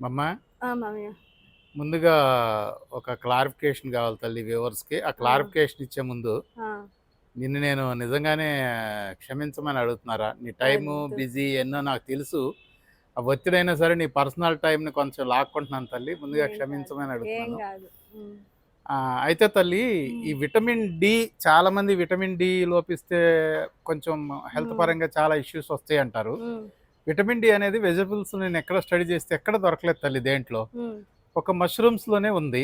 మమ్మ? ముందుగా ఒక క్లారిఫికేషన్ కావాలి తల్లి వ్యూవర్స్కి. ఆ క్లారిఫికేషన్ ఇచ్చే ముందు నిన్ను నేను నిజంగానే క్షమించమని అడుగుతున్నారా? నీ టైము. బిజీ ఎన్నో నాకు తెలుసు. ఆ ఒత్తిడైనా సరే నీ పర్సనల్ టైంని కొంచెం లాక్కుంటున్నాను తల్లి. ముందుగా క్షమించమని అడుగుతున్నాను. అయితే తల్లి ఈ విటమిన్ డి చాలా మంది విటమిన్ డి లోపిస్తే కొంచెం హెల్త్. పరంగా చాలా ఇష్యూస్ వస్తాయి అంటారు విటమిన్ డి అనేది వెజిటబుల్స్ నేను ఎక్కడ స్టడీ చేస్తే ఎక్కడ దొరకలేదు తల్లి దేంట్లో. ఒక మష్రూమ్స్లోనే ఉంది.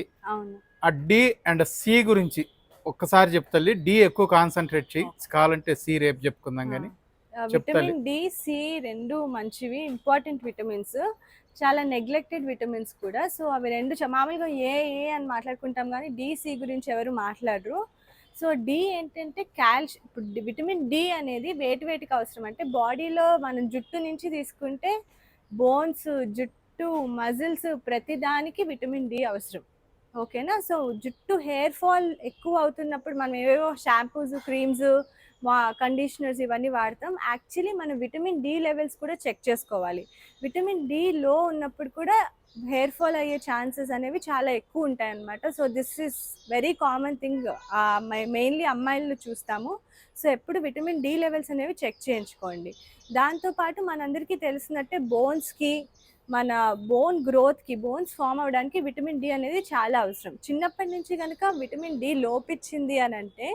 ఆ డి అండ్ సి గురించి ఒక్కసారి చెప్తాలి డి ఎక్కువ కాన్సన్ట్రేట్ చేయి. కావాలంటే సి రేపు చెప్పుకుందాం కానీ. విటమిన్ డి సి రెండు మంచివి. Important vitamins. చాలా నెగ్లెక్టెడ్ విటమిన్స్ కూడా. సో అవి రెండు మామూలుగా ఏ ఏ అని మాట్లాడుకుంటాం కానీ డి సి గురించి ఎవరు మాట్లాడరు. సో డి ఏంటంటే కాల్షియం ఇప్పుడు విటమిన్ డి అనేది వేటి వేటికి అవసరం. అంటే బాడీలో మనం జుట్టు నుంచి తీసుకుంటే బోన్స్ జుట్టు మజిల్స్ ప్రతి దానికి విటమిన్ డి అవసరం. ఓకేనా? సో జుట్టు హెయిర్ ఫాల్ ఎక్కువ అవుతున్నప్పుడు మనం ఏవేవో షాంపూస్ క్రీమ్స్ కండిషనర్స్ ఇవన్నీ వాడతాం. యాక్చువల్లీ మనం విటమిన్ డి లెవెల్స్ కూడా చెక్ చేసుకోవాలి. విటమిన్ డి లో ఉన్నప్పుడు కూడా హెయిర్ ఫాల్ అయ్యే ఛాన్సెస్ అనేవి చాలా ఎక్కువ ఉంటాయి అన్నమాట so this is very common thing mainly అమ్మాయిలు చూస్తాము. సో ఎప్పుడు విటమిన్ డి లెవెల్స్ అనేవి చెక్ చేయించుకోండి. దాంతోపాటు మనందరికీ తెలిసినట్టే బోన్స్కి మన బోన్ గ్రోత్కి బోన్స్ ఫామ్ అవ్వడానికి విటమిన్ డి అనేది చాలా అవసరం. చిన్నప్పటి నుంచి కనుక విటమిన్ డి లోపించింది అని అంటే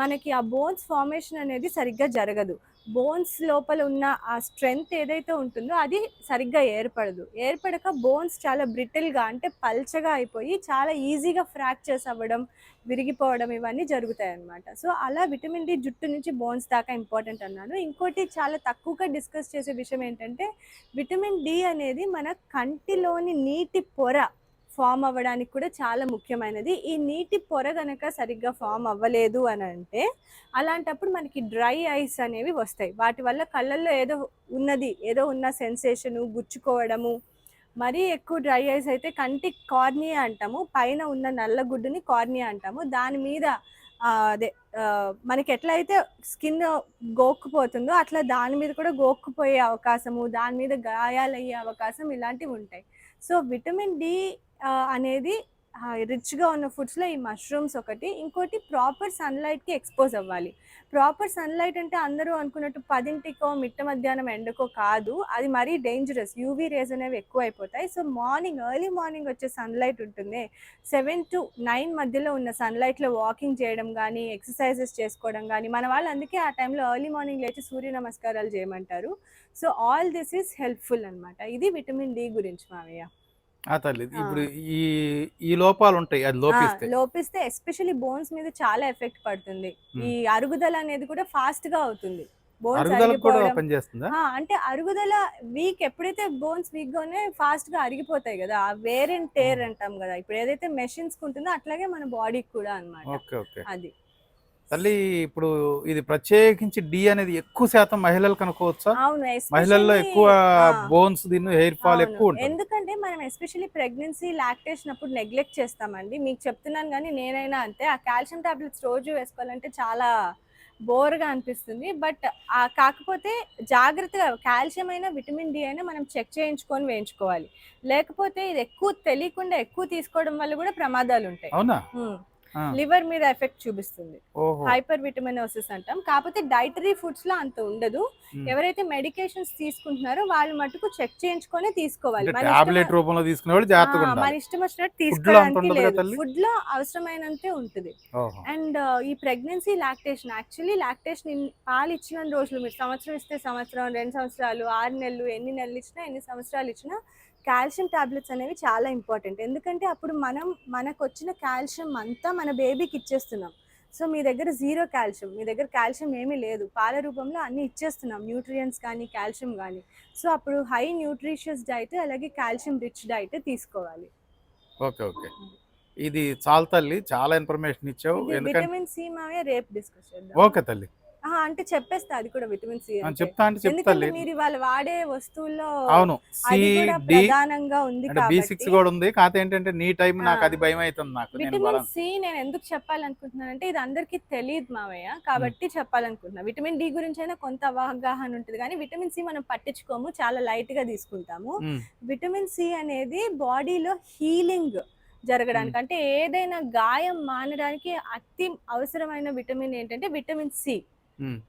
మనకి ఆ బోన్స్ ఫార్మేషన్ అనేది సరిగ్గా జరగదు. బోన్స్ లోపల ఉన్న ఆ స్ట్రెంగ్త్ ఏదైతే ఉంటుందో అది సరిగ్గా ఏర్పడదు. ఏర్పడక బోన్స్ చాలా బ్రిటిల్గా అంటే పల్చగా అయిపోయి చాలా ఈజీగా ఫ్రాక్చర్స్ అవ్వడం విరిగిపోవడం ఇవన్నీ జరుగుతాయి అన్నమాట సో అలా విటమిన్ డి జుట్టు నుంచి బోన్స్ దాకా ఇంపార్టెంట్ అన్నాను. ఇంకోటి చాలా తక్కువగా డిస్కస్ చేసే విషయం ఏంటంటే విటమిన్ డి అనేది మన కంటిలోని నీటి పొర ఫామ్ అవ్వడానికి కూడా చాలా ముఖ్యమైనది. ఈ నీటి పొర గనక సరిగ్గా ఫామ్ అవ్వలేదు అని అంటే అలాంటప్పుడు మనకి డ్రై ఐస్ అనేవి వస్తాయి. వాటి వల్ల కళ్ళల్లో ఏదో ఉన్నది ఏదో ఉన్న సెన్సేషను గుచ్చుకోవడము. మరీ ఎక్కువ డ్రై ఐస్ అయితే కంటి కార్నియా అంటాము. పైన ఉన్న నల్ల గుడ్డుని కార్నియా అంటాము. దాని మీద అదే మనకి ఎట్లయితే స్కిన్ గోక్కుపోతుందో అట్లా దాని మీద కూడా గోక్కుపోయే అవకాశము దాని మీద గాయాలయ్యే అవకాశం ఇలాంటివి ఉంటాయి. సో విటమిన్ డి అనేది రిచ్గా ఉన్న ఫుడ్స్లో ఈ మష్రూమ్స్ ఒకటి. ఇంకోటి ప్రాపర్ సన్లైట్కి ఎక్స్పోజ్ అవ్వాలి. ప్రాపర్ సన్లైట్ అంటే అందరూ అనుకున్నట్టు పదింటికో మిట్ట మధ్యాహ్నం ఎండకో కాదు. అది మరీ డేంజరస్ యూవీ రేస్ అనేవి ఎక్కువ అయిపోతాయి సో మార్నింగ్ ఎర్లీ మార్నింగ్ వచ్చే సన్లైట్ ఉంటుంది. సెవెన్ టు నైన్ మధ్యలో ఉన్న సన్లైట్లో వాకింగ్ చేయడం కానీ ఎక్సర్సైజెస్ చేసుకోవడం కానీ మన వాళ్ళు అందుకే ఆ టైంలో ఎర్లీ మార్నింగ్ లేచి సూర్య నమస్కారాలు చేయమంటారు. So all this is helpful అన్నమాట. ఇది విటమిన్ డి గురించి మావయ్య. ఇప్పుడు ఈ ఈ లోపాలు ఉంటాయి అది లోపిస్తే. లోపిస్తే ఎస్పెషల్లీ బోన్స్ మీద చాలా ఎఫెక్ట్ పడుతుంది. ఈ అరుగుదల అనేది కూడా ఫాస్ట్గా అవుతుంది అంటే అరుగుదల వీక్ ఎప్పుడైతే బోన్స్ వీక్ గానే ఫాస్ట్గా అరిగిపోతాయి కదా ఆ వేర్ అండ్ టేర్ అంటాం కదా ఇప్పుడు ఏదైతే మెషిన్స్ ఉంటుందో అట్లాగే మన బాడీకి కూడా ఓకే. అది. తల్లి ఇప్పుడు ఇది ప్రత్యేకించి డి అనేది ఎక్కువ శాతం మహిళలకు అనుకోవచ్చా అవును మహిళల్లో ఎక్కువ. బోన్స్ దీన్ని హెయిర్ ఫాల్. ఎక్కువ ఎందుకంటే మనం ఎస్పెషల్లీ ప్రెగ్నెన్సీ లాక్టేషన్ అప్పుడు నెగ్లెక్ట్ చేస్తామండి. మీకు చెప్తున్నాను కానీ నేనైనా అంతే. ఆ కాల్షియం టాబ్లెట్స్ రోజు వేసుకోవాలంటే చాలా బోర్గా అనిపిస్తుంది. బట్ ఆ కాకపోతే జాగ్రత్తగా కాల్షియం అయినా విటమిన్ డి అయినా మనం చెక్ చేయించుకొని వేయించుకోవాలి. లేకపోతే ఇది ఎక్కువ తెలియకుండా ఎక్కువ తీసుకోవడం వల్ల కూడా ప్రమాదాలు ఉంటాయి. అవునా? లివర్ మీద ఎఫెక్ట్ చూపిస్తుంది. హైపర్ విటమినోసిస్ అంటాం. కాకపోతే డైటరీ ఫుడ్స్లో అంత ఉండదు. ఎవరైతే మెడికేషన్స్ తీసుకుంటున్నారో వాళ్ళు మటుకు చెక్ చేయించుకొని తీసుకోవాలి. టాబ్లెట్ ఇష్టం- రూపంలో జాగ్రత్తగా మన ఇష్టం వచ్చినట్టు తీసుకోవడానికి? ఫుడ్లో అవసరమైనంతే ఉంటుంది. అండ్ ఈ ప్రెగ్నెన్సీ లాక్టేషన్ యాక్చువల్లీ లాక్టేషన్ పాలు ఇచ్చిన రోజులు మీరు సంవత్సరం ఇస్తే సంవత్సరం రెండు సంవత్సరాలు ఆరు నెలలు ఎన్ని నెలలు ఇచ్చినా ఎన్ని సంవత్సరాలు ఇచ్చినా కాల్షియం టాబ్లెట్స్ అనేవి చాలా ఇంపార్టెంట్. ఎందుకంటే అప్పుడు మనం మనకు వచ్చిన కాల్షియం అంతా మన బేబీకి ఇచ్చేస్తున్నాం. సో మీ దగ్గర జీరో కాల్షియం మీ దగ్గర కాల్షియం ఏమీ లేదు. పాల రూపంలో అన్ని ఇచ్చేస్తున్నాం. న్యూట్రియంట్స్ కానీ కాల్షియం కానీ. సో అప్పుడు హై న్యూట్రిషియస్ డైట్ అలాగే కాల్షియం రిచ్ డైట్ తీసుకోవాలి. Okay okay. ఇది చాలా తల్లి చాలా ఇన్ఫర్మేషన్ ఇచ్చావు. విటమిన్ సి మావే రేపు డిస్కస్ చేద్దాం. ఓకే తల్లి. అంటే చెప్పేస్తా అది కూడా విటమిన్ సి చెప్తా అంటే చెప్తా మీరు ఇవాళ వాడే వస్తువుల్లో అవును. ప్రధానంగా ఉంది అంటే బి సిక్స్ కూడా ఉంది. కాకపోతే ఏంటంటే నీ టైం నాకు. అది భయం అవుతుంది నాకు విటమిన్ సి నేను ఎందుకు చెప్పాలనుకుంటున్నానంటే ఇది అందరికీ తెలియదు మావయ్య. కాబట్టి చెప్పాలనుకుంటున్నా. విటమిన్ డి గురించి అయినా కొంత అవగాహన ఉంటుంది కానీ విటమిన్ సి మనం పట్టించుకోము. చాలా లైట్గా తీసుకుంటాము. విటమిన్ సి అనేది బాడీలో హీలింగ్ జరగడానికి అంటే ఏదైనా గాయం మానడానికి అతి అవసరమైన విటమిన్ ఏంటంటే విటమిన్ సి.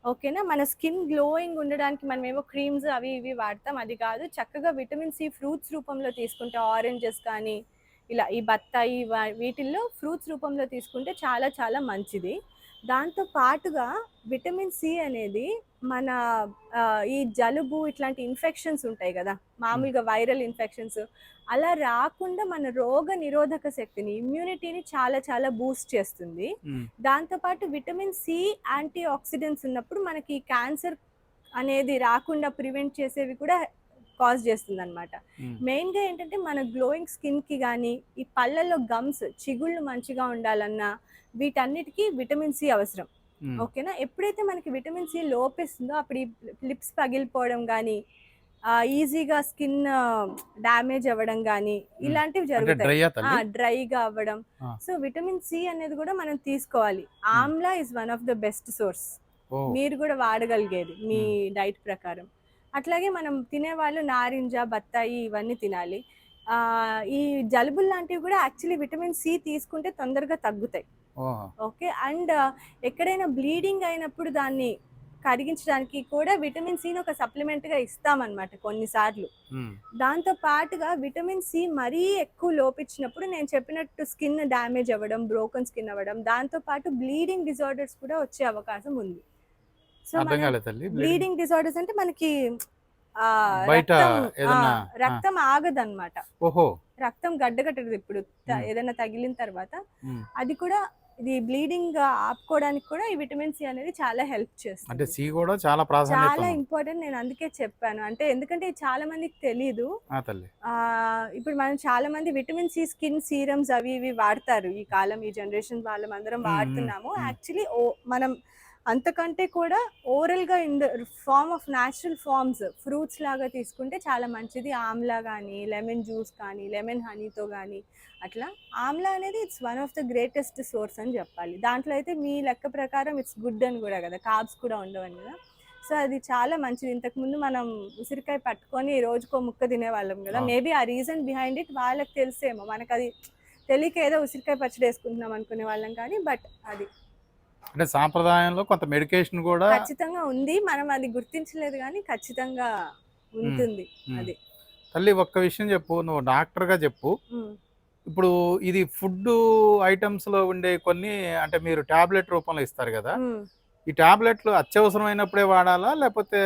ఓకేనా? మన స్కిన్ గ్లోయింగ్ ఉండడానికి మనం ఏమో క్రీమ్స్ అవి ఇవి వాడతాం. అది కాదు చక్కగా విటమిన్ సి ఫ్రూట్స్ రూపంలో తీసుకుంటే ఆరెంజెస్ కానీ ఇలా ఈ బత్తాయి వీటిల్లో ఫ్రూట్స్ రూపంలో తీసుకుంటే చాలా చాలా మంచిది. దాంతో పాటుగా విటమిన్ సి అనేది మన ఈ జలుబు ఇట్లాంటి ఇన్ఫెక్షన్స్ ఉంటాయి కదా మామూలుగా వైరల్ ఇన్ఫెక్షన్స్ అలా రాకుండా మన రోగ నిరోధక శక్తిని ఇమ్యూనిటీని చాలా చాలా బూస్ట్ చేస్తుంది. దాంతోపాటు విటమిన్ సి యాంటీ ఆక్సిడెంట్స్ ఉన్నప్పుడు మనకి క్యాన్సర్ అనేది రాకుండా ప్రివెంట్ చేసేవి కూడా కాజ్ చేస్తుంది అనమాట ఉమ్, మెయిన్గా ఏంటంటే మన గ్లోయింగ్ స్కిన్కి కానీ ఈ పళ్ళల్లో గమ్స్ చిగుళ్ళు మంచిగా ఉండాలన్నా వీటన్నిటికీ విటమిన్ సి అవసరం. ఓకేనా? ఎప్పుడైతే మనకి విటమిన్ సి లోపిస్తుందో అప్పుడు ఈ లిప్స్ పగిలిపోవడం కానీ ఈజీగా స్కిన్ డ్యామేజ్ అవ్వడం కానీ ఇలాంటివి జరుగుతాయి. డ్రైగా అవ్వడం. సో విటమిన్ సి అనేది కూడా మనం తీసుకోవాలి. Amla is one of the best source. మీరు కూడా వాడగలిగేది మీ డైట్ ప్రకారం. అట్లాగే మనం తినేవాళ్ళు నారింజ బత్తాయి ఇవన్నీ తినాలి. ఆ, ఈ జలుబులు లాంటివి కూడా యాక్చువల్లీ విటమిన్ సి తీసుకుంటే తొందరగా తగ్గుతాయి. ఓకే అండ్ ఎక్కడైనా బ్లీడింగ్ అయినప్పుడు దాన్ని కరిగించడానికి కూడా విటమిన్ సిని ఒక సప్లిమెంట్గా ఇస్తామన్నమాట కొన్నిసార్లు. దాంతో పాటుగా విటమిన్ సి మరీ ఎక్కువ లోపించినప్పుడు నేను చెప్పినట్టు స్కిన్ డ్యామేజ్ అవ్వడం బ్రోకన్ స్కిన్ అవ్వడం దాంతో పాటు బ్లీడింగ్ డిజార్డర్స్ కూడా వచ్చే అవకాశం ఉంది. సో. బ్లీడింగ్ డిజార్డర్స్ అంటే మనకి బయట రక్తం, ఏదన్నా, ఆ, రక్తం ఆగదన్నమాట ఓహో రక్తం గడ్డగట్టదు ఇప్పుడు. ఏదైనా తగిలిన తర్వాత. అది కూడా ఇది బ్లీడింగ్ ఆపుకోవడానికి కూడా ఈ విటమిన్ సి అనేది చాలా హెల్ప్ అంటే చేస్తుంది సి కూడా చాలా ప్రాధాన్యత చాలా. ఇంపార్టెంట్ నేను అందుకే చెప్పాను అంటే ఎందుకంటే ఇది చాలా మందికి తెలీదు ఆ తల్లి ఆ, ఇప్పుడు మనం చాలా మంది విటమిన్ సి స్కిన్ సీరమ్స్ అవి ఇవి వాడతారు ఈ కాలం ఈ జనరేషన్ వాళ్ళం అందరం వాడుతున్నాము. యాక్చువల్లీ ఓ మనం అంతకంటే కూడా ఓరల్గా in the form of natural forms fruits లాగా తీసుకుంటే చాలా మంచిది. ఆమ్లా కానీ లెమన్ జ్యూస్ కానీ లెమన్ హనీతో కానీ అట్లా. ఆమ్లా అనేది it's one of the greatest source అని చెప్పాలి. దాంట్లో అయితే మీ లెక్క ప్రకారం ఇట్స్ గుడ్ అని కూడా కదా కార్బ్స్ కూడా ఉండవని కదా. సో అది చాలా మంచిది. ఇంతకుముందు మనం ఉసిరికాయ పట్టుకొని రోజుకో ముక్క తినేవాళ్ళం కదా. మేబీ ఆ రీజన్ బిహైండ్ ఇట్ వాళ్ళకి తెలిసేమో. మనకు అది తెలియక ఏదో ఉసిరికాయ పచ్చడి వేసుకుంటున్నాం అనుకునే వాళ్ళం కానీ బట్ అది అంటే సాంప్రదాయంలో కొంత మెడికేషన్ కూడా ఖచ్చితంగా ఉంది మనం అది గుర్తించలేదు కానీ ఖచ్చితంగా ఉంటుంది. అది. తల్లి ఒక్క విషయం చెప్పు నువ్వు డాక్టర్గా చెప్పు. ఇప్పుడు ఇది ఫుడ్ ఐటమ్స్లో ఉండే కొన్ని అంటే మీరు టాబ్లెట్ రూపంలో ఇస్తారు కదా. ఈ టాబ్లెట్లు అత్యవసరమైనప్పుడే వాడాలా? లేకపోతే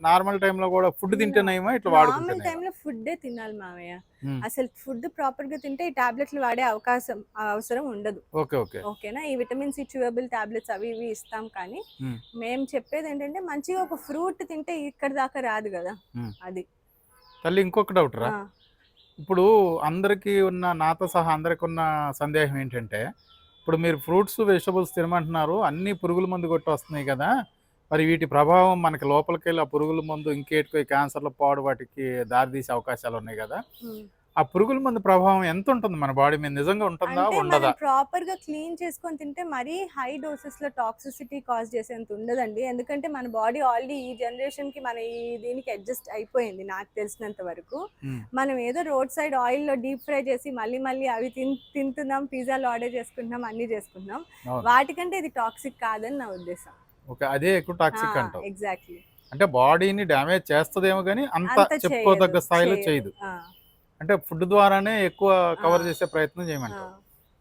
నార్మల్ టైంలో కూడా ఫుడ్ తింటేనేమో ఇట్లా నార్మల్ వాడుకుంటేనే టైంలో ఫుడ్డే తినాలి మామయ్య. అసలు ఫుడ్ ప్రాపర్గా తింటే ఈ టాబ్లెట్లు వాడే అవకాశం అవసరం ఉండదు. Okay okay. ఓకేనా? ఈ విటమిన్ సి చూయబుల్ టాబ్లెట్స్ అవి ఇవి ఇస్తాం కానీ మ్మ్. చెప్పేది ఏంటంటే మంచిగా ఒక ఫ్రూట్ తింటే ఇక్కడ దాకా రాదు కదా. అది. తల్లి ఇంకొక డౌట్ రా. ఇప్పుడు అందరికీ ఉన్న నాతో సహా అందరికి ఉన్న సందేహం ఏంటంటే ఇప్పుడు మీరు ఫ్రూట్స్ వెజిటబుల్స్ తినమంటున్నారు అన్ని పురుగుల మందు కొట్టి వస్తున్నాయి కదా. మరి వీటి ప్రభావం మనకి లోపలికి వెళ్ళి ఆ పురుగుల మందు ఇంకేటికి క్యాన్సర్లు పాడు వాటికి దారితీసే అవకాశాలు ఉన్నాయి కదా ఆ పురుగుల మందు ప్రభావం ఎంత ఉంటుంది మన బాడీ మీద నిజంగా ఉంటుందా? అంటే ఉండదా? ప్రాపర్గా క్లీన్ చేసుకొని తింటే మరీ హై డోసెస్లో టాక్సిసిటీ కాజ్ చేసేంత ఉండదండి. ఎందుకంటే మన బాడీ ఆల్రెడీ ఈ జనరేషన్కి మన ఈ దీనికి అడ్జస్ట్ అయిపోయింది నాకు తెలిసినంత వరకు. మనం ఏదో రోడ్ సైడ్ ఆయిల్లో డీప్ ఫ్రై చేసి మళ్ళీ మళ్ళీ అవి తింటున్నాం పిజ్జాలు ఆర్డర్ చేసుకుంటున్నాం అన్ని చేసుకుంటున్నాం. వాటికంటే ఇది టాక్సిక్ కాదని నా ఉద్దేశం. ఓకే. అదే ఎక్కువ టాక్సిక్ అంటావు. ఎగ్జాక్ట్లీ. అంటే బాడీని డ్యామేజ్ చేస్తుందేమో కానీ అంత చెప్పుకోదగ్గ స్థాయిలో చేయదు. అంటే ఫుడ్ ద్వారానే ఎక్కువ కవర్. చేసే ప్రయత్నం ఆ. చేయమంటావు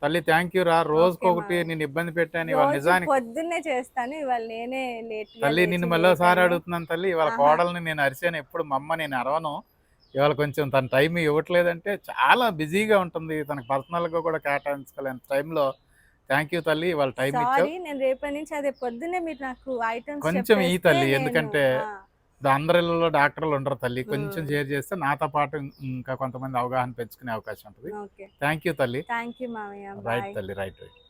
తల్లి థ్యాంక్ యూ రా రోజుకొకటి. నేను ఇబ్బంది పెట్టాను ఇవాళ నిజానికి పొద్దున్నే చేస్తాను ఇవాళ నేనే లేట్ తల్లి నిన్ను మళ్ళీసారి అడుగుతున్నాను తల్లి ఇవాళ. కోడల్ని నేను అరిచాను ఎప్పుడు మా అమ్మ నేను అరవను ఇవాళ కొంచెం తన టైం ఇవ్వట్లేదంటే చాలా బిజీగా ఉంటుంది తనకు పర్సనల్గా కూడా కేటాయించుకోలేని టైంలో థ్యాంక్ యూ తల్లి ఇవాళ టైం నేను రేపటి నుంచి అదే పొద్దున్నే మీరు నాకు ఐటమ్స్ కొంచెం ఈ తల్లి, ఎందుకంటే అందరిలో డాక్టర్లు ఉండరు తల్లి. కొంచెం. షేర్ చేస్తే నాతో పాటు ఇంకా కొంతమంది అవగాహన పెంచుకునే అవకాశం ఉంటుంది. థ్యాంక్ యూ తల్లి. రైట్ తల్లి రైట్ రైట్.